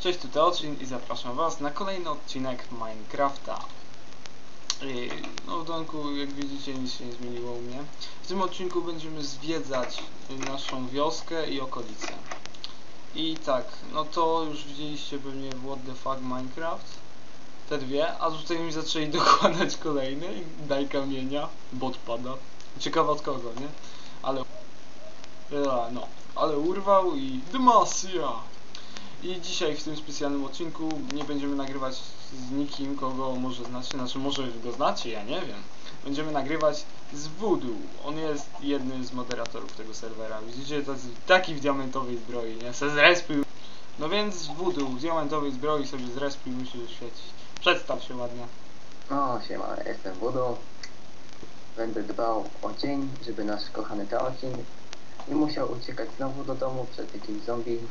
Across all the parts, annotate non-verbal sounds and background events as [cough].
Cześć, tutaj Ocin i zapraszam Was na kolejny odcinek Minecrafta. Yy, No w domku, jak widzicie, nic się nie zmieniło u mnie. W tym odcinku będziemy zwiedzać naszą wioskę i okolice. I tak, no to już widzieliście pewnie w What the Fuck Minecraft. Te dwie, a tutaj mi zaczęli [laughs] dokładać kolejne i daj kamienia, bot pada. Ciekawe od kogo, nie? Ale... Ja, no, ale urwał i Demacia! I dzisiaj w tym specjalnym odcinku nie będziemy nagrywać z nikim, kogo może znacie, znaczy może go znacie, ja nie wiem. Będziemy nagrywać z Voodoo. On jest jednym z moderatorów tego serwera. Widzicie, tacy, taki w diamentowej zbroi, nie? Se zrespił. No więc Voodoo w diamentowej zbroi sobie zrespił, musi świecić. Przedstaw się ładnie. No, siema, jestem Wudu. Będę dbał o dzień, żeby nasz kochany Teosin nie musiał uciekać znowu do domu przed jakimś zombie. [laughs]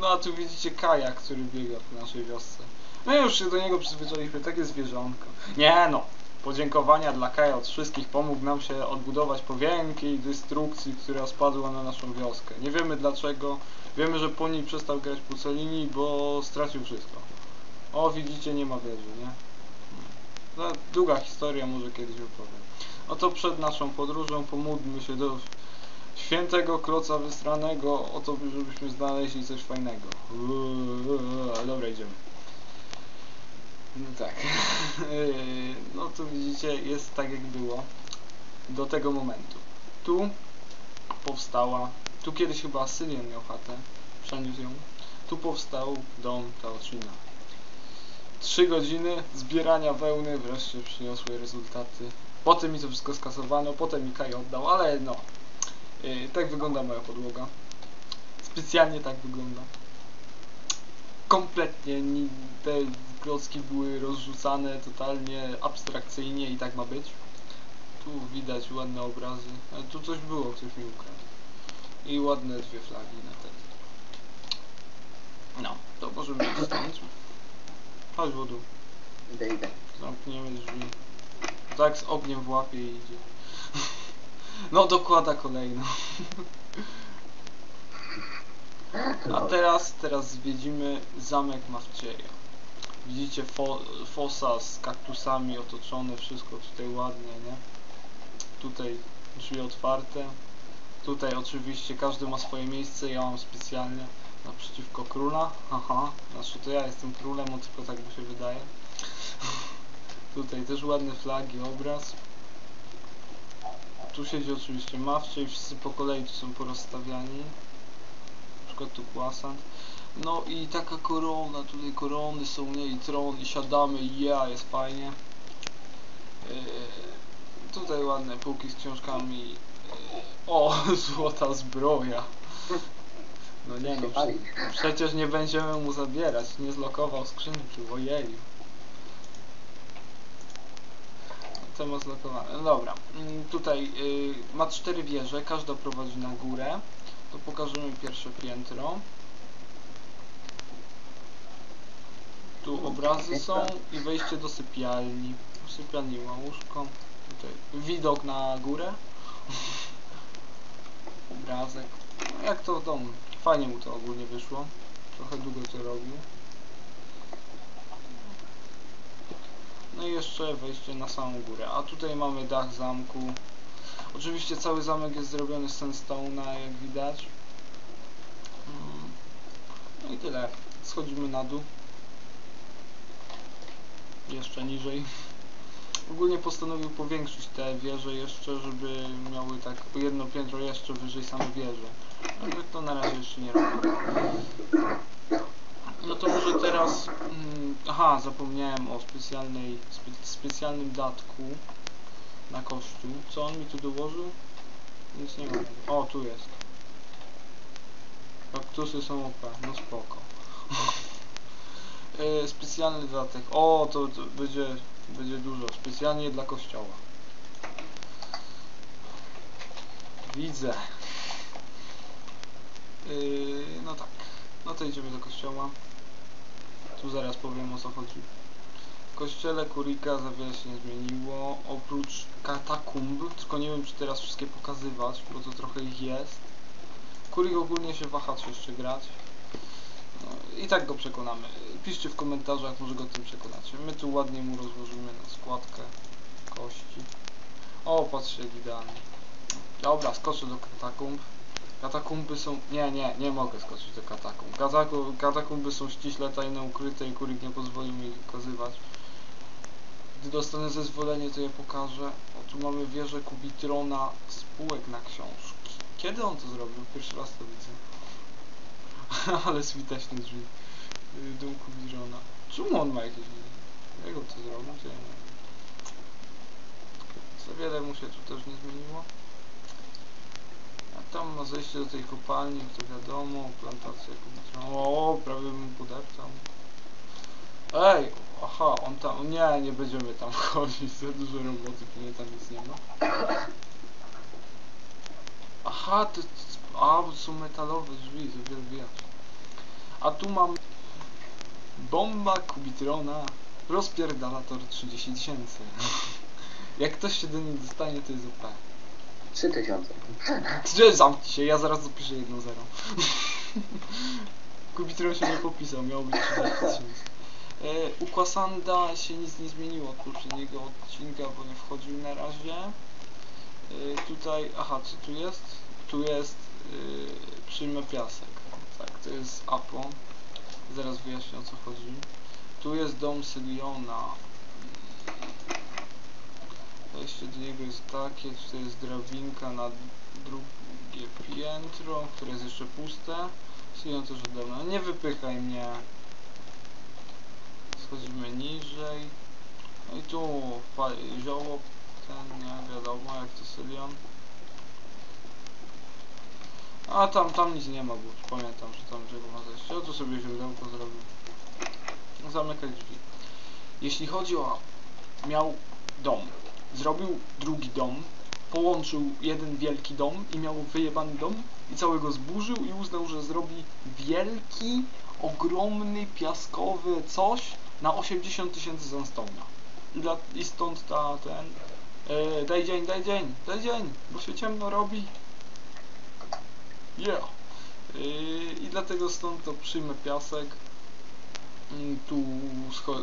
No a tu widzicie Kaja, który biega po naszej wiosce. I już się do niego przyzwyczailiśmy, takie zwierzątko. Nie no, podziękowania dla Kaja od wszystkich, pomógł nam się odbudować po wielkiej destrukcji, która spadła na naszą wioskę. Nie wiemy dlaczego, wiemy, że po niej przestał grać Pucelini, bo stracił wszystko. O, widzicie, nie ma wieży, nie? No, długa historia, może kiedyś opowiem. No to przed naszą podróżą pomódlmy się do świętego kloca wysranego o to, żebyśmy znaleźli coś fajnego. Uuu, Dobra, idziemy. No tak. [laughs] No tu widzicie, jest tak jak było do tego momentu. Tu powstała, tu kiedyś chyba Asylian miał chatę, przeniósł ją. Tu powstał dom Taochina. Trzy godziny zbierania wełny wreszcie przyniosły rezultaty. Potem mi to wszystko skasowano, potem mi Kaj oddał, ale no. Yy, tak wygląda moja podłoga. Specjalnie tak wygląda. Kompletnie ni- te klocki były rozrzucane totalnie abstrakcyjnie i tak ma być. Tu widać ładne obrazy, ale tu coś było, ktoś mi ukradł. I ładne dwie flagi na ten. No, to możemy iść stąd. Chodź wodu. Idę, idę. Zamkniemy drzwi. Tak z ogniem w łapie idzie. No dokłada kolejną. A teraz, teraz zwiedzimy zamek Mawcieja. Widzicie fo fosa z kaktusami otoczone, wszystko tutaj ładnie, nie? Tutaj drzwi otwarte. Tutaj oczywiście każdy ma swoje miejsce, ja mam specjalnie naprzeciwko króla. Aha, znaczy to ja jestem królem, no tylko tak mi się wydaje. Tutaj też ładne flagi, obraz. Tu siedzi oczywiście Mawcze i wszyscy po kolei tu są porozstawiani. Na przykład tu Kłasant. No i taka korona, tutaj korony są, nie? I tron, i siadamy, i ja, jest fajnie. Yy, tutaj ładne półki z książkami. Yy, o, [laughs] złota zbroja. No nie no, przecież nie będziemy mu zabierać, nie zlokował skrzynki, ojeju. No dobra, mm, tutaj y, ma cztery wieże, każda prowadzi na górę. To pokażemy pierwsze piętro. Tu obrazy są i wejście do sypialni. Sypialni ma łóżko. Tutaj widok na górę. [laughs] Obrazek. No jak to w domu. Fajnie mu to ogólnie wyszło. Trochę długo to robił. No i jeszcze wejście na samą górę. A tutaj mamy dach zamku. Oczywiście cały zamek jest zrobiony z sandstone'a, jak widać. Mm. No i tyle. Schodzimy na dół. Jeszcze niżej. Ogólnie postanowił powiększyć te wieże jeszcze, żeby miały tak jedno piętro jeszcze wyżej same wieże. Ale to na razie jeszcze nie robię. No to może teraz. Mm, aha, zapomniałem o specjalnej, spe, specjalnym datku na kościół. Co on mi tu dołożył? Nic nie ma. O, tu jest. Kaktusy są OP, no spoko. E, [laughs] specjalny dodatek. O, to, to będzie, będzie dużo. Specjalnie dla kościoła. Widzę. Yy, no tak. No to idziemy do kościoła. Tu zaraz powiem o co chodzi. W kościele Kurika za wiele się nie zmieniło, oprócz katakumb, tylko nie wiem czy teraz wszystkie pokazywać, bo to trochę ich jest. Kurik ogólnie się waha czy jeszcze grać. I tak go przekonamy. Piszcie w komentarzach, może go tym przekonacie. My tu ładnie mu rozłożymy na składkę kości. O, patrzcie, idealnie. Dobra, skoczę do katakumb. Katakumby są... Nie, nie, nie mogę skoczyć do katakumb. Kataku... Katakumby są ściśle tajne, ukryte i kurik nie pozwolił mi ich pokazywać. Gdy dostanę zezwolenie, to je pokażę. O, tu mamy wieżę Kubitrona, spółek na książki. Kiedy on to zrobił? Pierwszy raz to widzę. [laughs] Ale switaśne drzwi. Y, Dom Kubitrona. Czemu on ma jakieś... Jak on to zrobił? Nie wiem. Za wiele mu się tu też nie zmieniło. A tam ma zejście do tej kopalni, to wiadomo, plantacja Kubitrona. O, prawie bym podeptał. Ej, aha, on tam, nie, nie będziemy tam [laughs] chodzić, za dużo roboty, pewnie tam nic nie ma. Aha, to, a, są metalowe drzwi, wyjaśni. A tu mam bomba Kubitrona, rozpierdalator 30 tysięcy. [laughs] Jak ktoś się do niej dostanie, to jest OP. 3000. Gdzie zamknij się, ja zaraz zapiszę 1-0. [laughs] Kubitron się nie popisał, miało być 30 tysięcy. E, u Kwasanda się nic nie zmieniło od poprzedniego odcinka, bo nie wchodził na razie. E, tutaj, aha, co tu jest? Tu jest e, przyjmę piasek. Tak, to jest Apo. Zaraz wyjaśnię o co chodzi. Tu jest dom Syliona. Wejście do niego jest takie, tutaj jest drabinka na drugie piętro, które jest jeszcze puste. Sylion też ode mnie. Nie wypychaj mnie. Schodzimy niżej. No i tu zioło ten, nie wiadomo jak to Sylion. A tam, tam nic nie ma, bo pamiętam, że tam drzewo ma zejście. O tu sobie źródełko zrobił. Zamykać drzwi. Jeśli chodzi o... miał dom. Zrobił drugi dom. Połączył jeden wielki dom i miał wyjebany dom i całego zburzył i uznał, że zrobi wielki, ogromny, piaskowy coś na 80 tysięcy zonstone'a. I, I stąd ta, ten... E, daj dzień, daj dzień, daj dzień, bo się ciemno robi. Yeah. Yy, I dlatego stąd to przyjmę piasek. Tu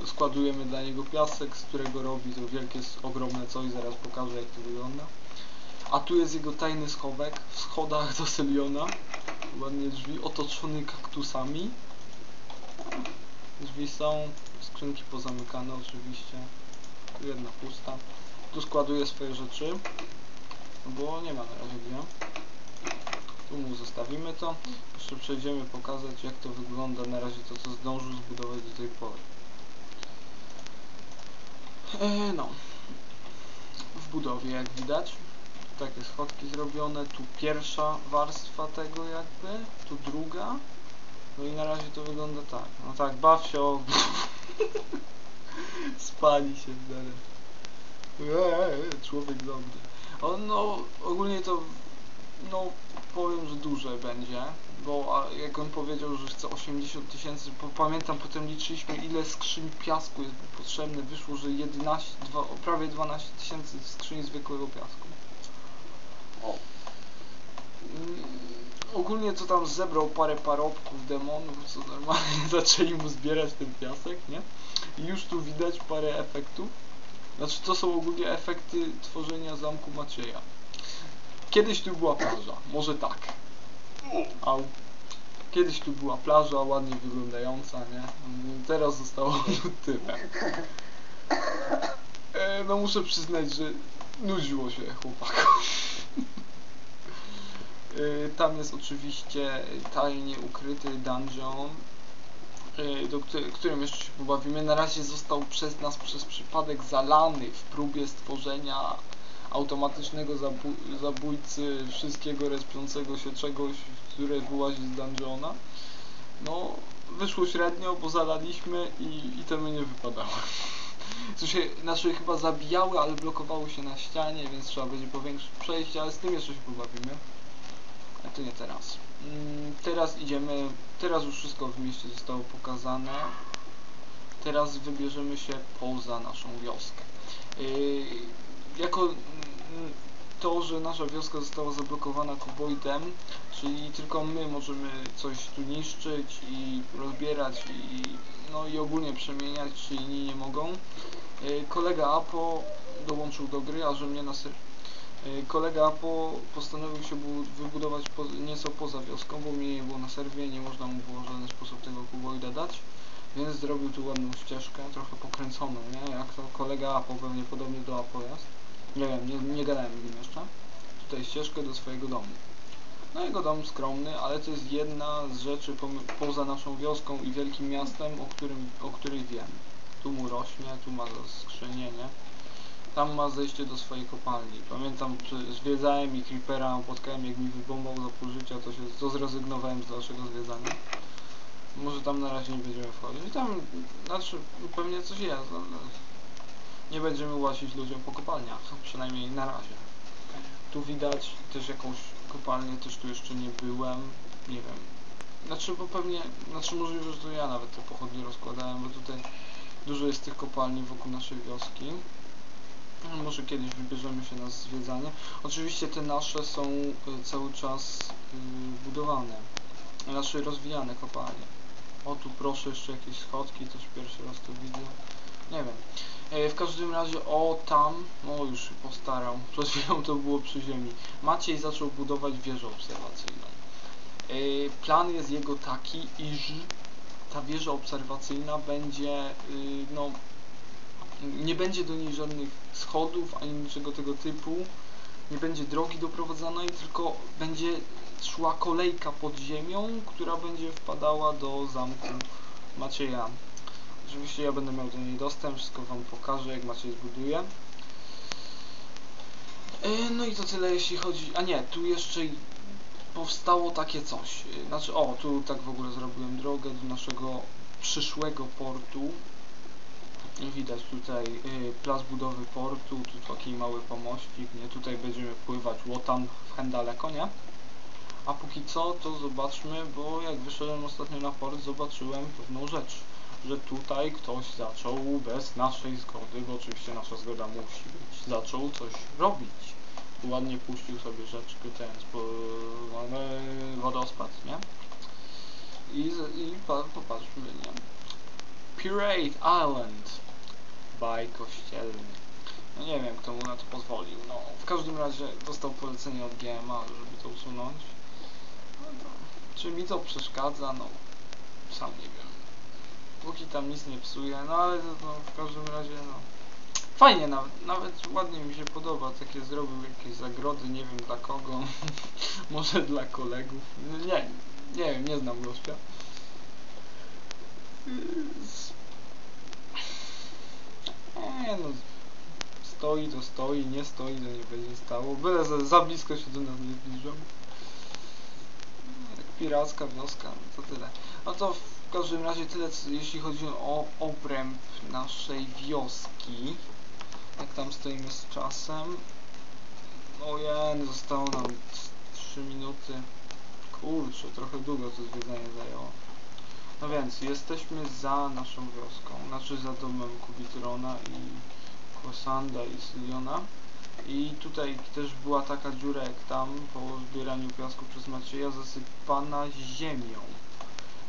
składujemy dla niego piasek, z którego robi to wielkie, ogromne coś. Zaraz pokażę jak to wygląda. A tu jest jego tajny schowek w schodach do Seliona. Ładnie drzwi, otoczony kaktusami. Drzwi są, skrzynki pozamykane oczywiście. Tu jedna pusta. Tu składuję swoje rzeczy, bo nie ma na razie gdzie. Zostawimy to. Jeszcze przejdziemy pokazać jak to wygląda na razie to co zdążył zbudować do tej pory. E, no. W budowie jak widać. Takie schodki zrobione. Tu pierwsza warstwa tego jakby. Tu druga. No i na razie to wygląda tak. No tak, baw się o... [laughs] Spali się w dalej. Eee, człowiek dobry. O, no, ogólnie to no powiem, że duże będzie, bo jak on powiedział, że chce 80 tysięcy, pamiętam potem liczyliśmy ile skrzyń piasku jest potrzebne, wyszło, że 11, dwa, o, prawie 12 tysięcy skrzyń zwykłego piasku. O. Mm, ogólnie to tam zebrał parę parobków demonów, co normalnie [laughs] zaczęli mu zbierać ten piasek, nie? I już tu widać parę efektów. Znaczy to są ogólnie efekty tworzenia zamku Macieja. Kiedyś tu była plaża, może tak. Au. Kiedyś tu była plaża, ładnie wyglądająca, nie? Teraz zostało [laughs] tyle. E, no muszę przyznać, że nudziło się chłopakom. E, Tam jest oczywiście tajnie ukryty dungeon, e, do któ- którym jeszcze się pobawimy. Na razie został przez nas przez przypadek zalany w próbie stworzenia automatycznego zabó- zabójcy wszystkiego respiącego się czegoś, które wyłazi z dungeona. No, wyszło średnio, bo zalaliśmy i itemy nie wypadały. Co się, znaczy chyba zabijały, ale blokowały się na ścianie, więc trzeba będzie powiększyć przejście, ale z tym jeszcze się pobawimy. A to nie teraz. Mm, teraz idziemy, teraz już wszystko w mieście zostało pokazane. Teraz wybierzemy się poza naszą wioskę. Yy, jako mm, to, że nasza wioska została zablokowana kuboidem, czyli tylko my możemy coś tu niszczyć i rozbierać i no i ogólnie przemieniać, czy inni nie mogą. Y, Kolega Apo dołączył do gry, a że mnie na ser... y, Kolega Apo postanowił się bu- wybudować po, nieco poza wioską, bo mnie nie było na serwie, nie można mu było w żaden sposób tego kuboida dać. Więc zrobił tu ładną ścieżkę, trochę pokręconą, nie? Jak to kolega Apo, pewnie podobnie do Apo jest. Nie wiem, nie, nie gadałem z nim jeszcze. Tutaj ścieżkę do swojego domu. No jego dom skromny, ale to jest jedna z rzeczy pom- poza naszą wioską i wielkim miastem, o, którym, o której wiem. Tu mu rośnie, tu ma skrzynię, nie? Tam ma zejście do swojej kopalni. Pamiętam, zwiedzałem i Creepera spotkałem, jak mi wybombał za pół życia, to się to zrezygnowałem z dalszego zwiedzania. Może tam na razie nie będziemy wchodzić. Tam, znaczy, pewnie coś jest, ale nie będziemy łazić ludziom po kopalniach, przynajmniej na razie. Tu widać też jakąś kopalnię, też tu jeszcze nie byłem, nie wiem. Znaczy, bo pewnie, znaczy możliwe, że to ja nawet te pochodnie rozkładałem, bo tutaj dużo jest tych kopalni wokół naszej wioski. No, Może kiedyś wybierzemy się na zwiedzanie. Oczywiście te nasze są y, cały czas y, budowane, znaczy rozwijane kopalnie. O tu proszę jeszcze jakieś schodki, też pierwszy raz to widzę. Nie wiem. E, w każdym razie o tam, no już się postarał, przed to było przy ziemi. Maciej zaczął budować wieżę obserwacyjną. E, plan jest jego taki, iż ta wieża obserwacyjna będzie, y, no, nie będzie do niej żadnych schodów ani niczego tego typu. Nie będzie drogi doprowadzanej, tylko będzie szła kolejka pod ziemią, która będzie wpadała do zamku Macieja. Oczywiście ja będę miał do niej dostęp, wszystko wam pokażę jak Maciej zbuduje. E, No i to tyle jeśli chodzi... A nie, tu jeszcze powstało takie coś. E, Znaczy, o, tu tak w ogóle zrobiłem drogę do naszego przyszłego portu. Widać tutaj y, plac budowy portu, tu taki mały pomościk, nie? Tutaj będziemy pływać łotam w Hendaleko, nie? A póki co, to zobaczmy, bo jak wyszedłem ostatnio na port, zobaczyłem pewną rzecz, że tutaj ktoś zaczął bez naszej zgody, bo oczywiście nasza zgoda musi być, zaczął coś robić. Ładnie puścił sobie rzeczkę ten, spo, ale wodospad, nie? I, i pa, popatrzmy, nie? Pirate Island by Kościelny. No nie wiem, kto mu na to pozwolił. No, w każdym razie dostał polecenie od GMA, żeby to usunąć. No to, czy mi to przeszkadza? No, sam nie wiem. Póki tam nic nie psuje, no ale to, no, w każdym razie, no. Fajnie nawet, nawet ładnie mi się podoba, takie zrobił jakieś zagrody, nie wiem dla kogo, [laughs] może dla kolegów, nie, nie wiem, nie znam gościa. Nie no, stoi to stoi, nie stoi to nie będzie stało, byle za, za blisko się do nas nie zbliżą. Jak piracka wioska, to tyle. No to każdym razie tyle, jeśli chodzi o obręb naszej wioski. Jak tam stoimy z czasem. Ojej, zostało nam 3 minuty. Kurczę, trochę długo to zwiedzanie zajęło. No więc, jesteśmy za naszą wioską, znaczy za domem Kubitrona i Kosanda i Syliona. I tutaj też była taka dziura jak tam, po zbieraniu piasku przez Macieja, zasypana ziemią.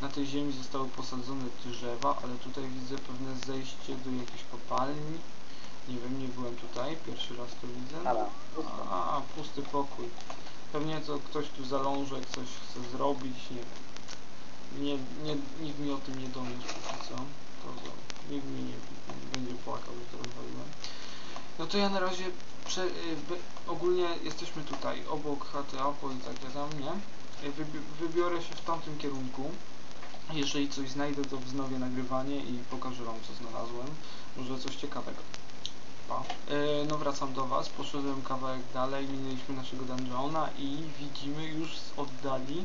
Na tej ziemi zostały posadzone drzewa, ale tutaj widzę pewne zejście do jakiejś kopalni. Nie wiem, nie byłem tutaj, pierwszy raz to widzę. A, pusty pokój. Pewnie to ktoś tu zalążek coś chce zrobić, nie wiem. Nie, nie, nikt mi o tym nie póki co. To, to nikt mi nie, nie będzie płakał, że to rozwaliłem. No to ja na razie prze, y, ogólnie jesteśmy tutaj, obok chaty Apo i takie tam, nie? Y, Wybi wybiorę się w tamtym kierunku. Jeżeli coś znajdę, to wznowię nagrywanie i pokażę wam co znalazłem. Może coś ciekawego. Pa. Yy, no wracam do was, poszedłem kawałek dalej, minęliśmy naszego dungeona i widzimy już z oddali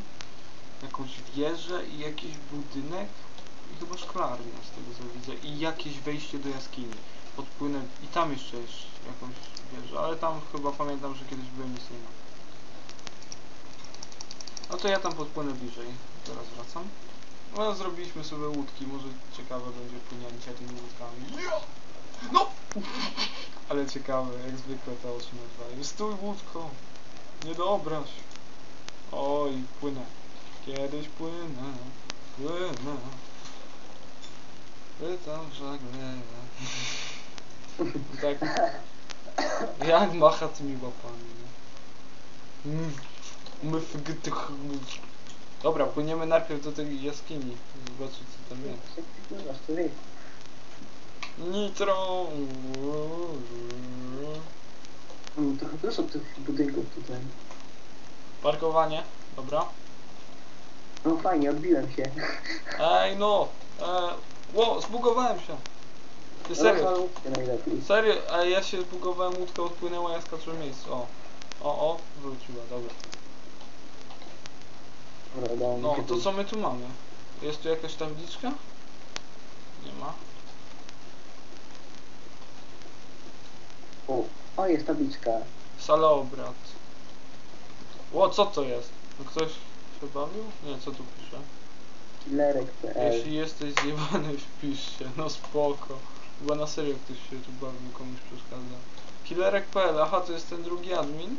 jakąś wieżę i jakiś budynek i chyba szklarnię z tego co widzę i jakieś wejście do jaskini. Podpłynę i tam jeszcze jest jakąś wieżę, ale tam chyba pamiętam, że kiedyś byłem nic nie ma. No to ja tam podpłynę bliżej, teraz wracam. No zrobiliśmy sobie łódki, może ciekawe będzie płynięcie tymi łódkami. No! Ale ciekawe, jak zwykle te oczy nazywają. Stój łódko! Nie dobraź! Oj, płynę. Kiedyś płynę, płynę. Pytam żagle. Tak. Jak macha tymi łapami, nie? Mm. Dobra, płyniemy najpierw do tej jaskini. Zobaczyć co tam jest. Wiesz. Nitro. Mm, Trochę dużo tych budynków tutaj. Parkowanie. Dobra. No fajnie, odbiłem się. Ej no. E, ło, zbugowałem się. Ty serio. Rozwalówkę najlepiej. Serio, a ja się zbugowałem, łódka odpłynęła, ja skaczę w miejscu. O. O, o, wróciła, dobra. No, to co my tu mamy? Jest tu jakaś tabliczka? Nie ma. O, o, jest tabliczka. Sala obrad. Ło, co to jest? No Ktoś się bawił? Nie, co tu pisze? Killerek.pl Jeśli jesteś zjebany, [laughs] wpisz się. No spoko. Chyba na serio ktoś się tu bawił, komuś przeszkadza. Killerek.pl, aha, to jest ten drugi admin?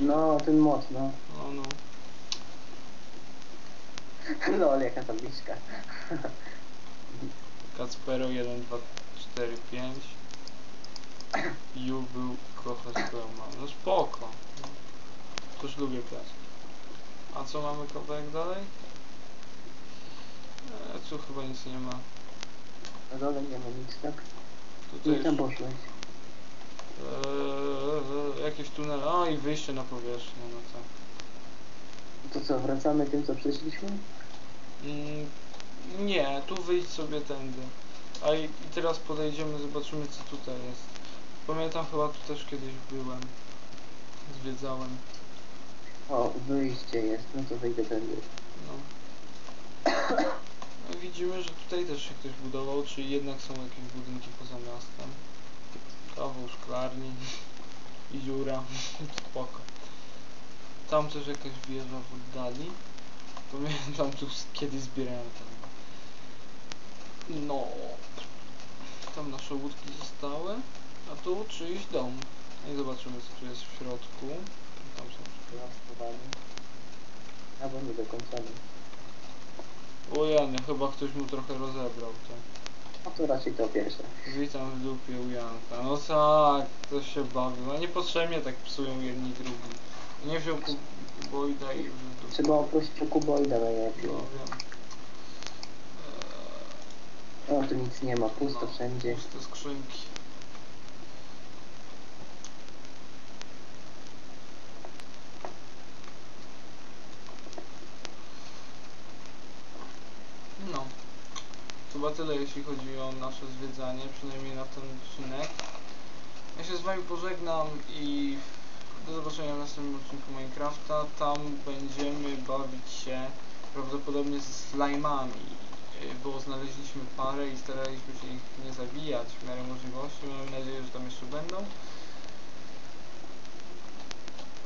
No, ten mod, no. No, no. Lol, jaka tabliczka. Kacpero 1, 2, 4, 5. Ju był kochać Beuma. No spoko. Też lubię pracę. A co mamy kawałek dalej? E, tu chyba nic nie ma. Dole nie ma nic, tak? Tutaj Nie tam już, poszłeś. e, jakieś tunele. O i wyjście na powierzchnię, no tak. To co, wracamy tym, co przyszliśmy? Mm, nie, tu wyjdź sobie tędy. A i, i teraz podejdziemy, zobaczymy co tutaj jest. Pamiętam chyba tu też kiedyś byłem. Zwiedzałem. O, wyjście jest, no to wyjdę tędy. No. no widzimy, że tutaj też się ktoś budował, czyli jednak są jakieś budynki poza miastem. Kawał szklarni [laughs] i dziura. [laughs] Spoko. Tam też jakaś wieża w oddali. Pamiętam tu kiedyś zbierałem tam. No. Tam nasze łódki zostały. A tu czyjś dom. No I zobaczymy co tu jest w środku. Tam są Rozchowany. Albo nie dokończony. O Janie, chyba ktoś mu trochę rozebrał to. No to raczej to pierwsze. Witam w dupie u Janka. No tak, ktoś się bawił. No niepotrzebnie tak psują jedni drugi. Nie wziął ku- kuboida i. Trzeba oprosić o kuboida najlepiej. No wiem. O, tu nic nie ma, pusto No, wszędzie. Puste skrzynki. No. Chyba tyle jeśli chodzi o nasze zwiedzanie, przynajmniej na ten odcinek. Ja się z wami pożegnam i do zobaczenia w następnym odcinku Minecrafta. Tam będziemy bawić się prawdopodobnie ze slajmami, y, bo znaleźliśmy parę i staraliśmy się ich nie zabijać w miarę możliwości. Mamy nadzieję, że tam jeszcze będą.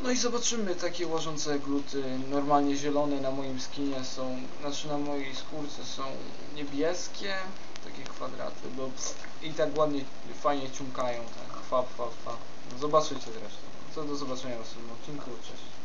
No i zobaczymy takie łażące gluty, normalnie zielone na moim skinie są, znaczy na mojej skórce są niebieskie, takie kwadraty, bo i tak ładnie, fajnie ciumkają, tak, fa, fa, fa. Zobaczycie zresztą. Co do zobaczenia w następnym odcinku, cześć.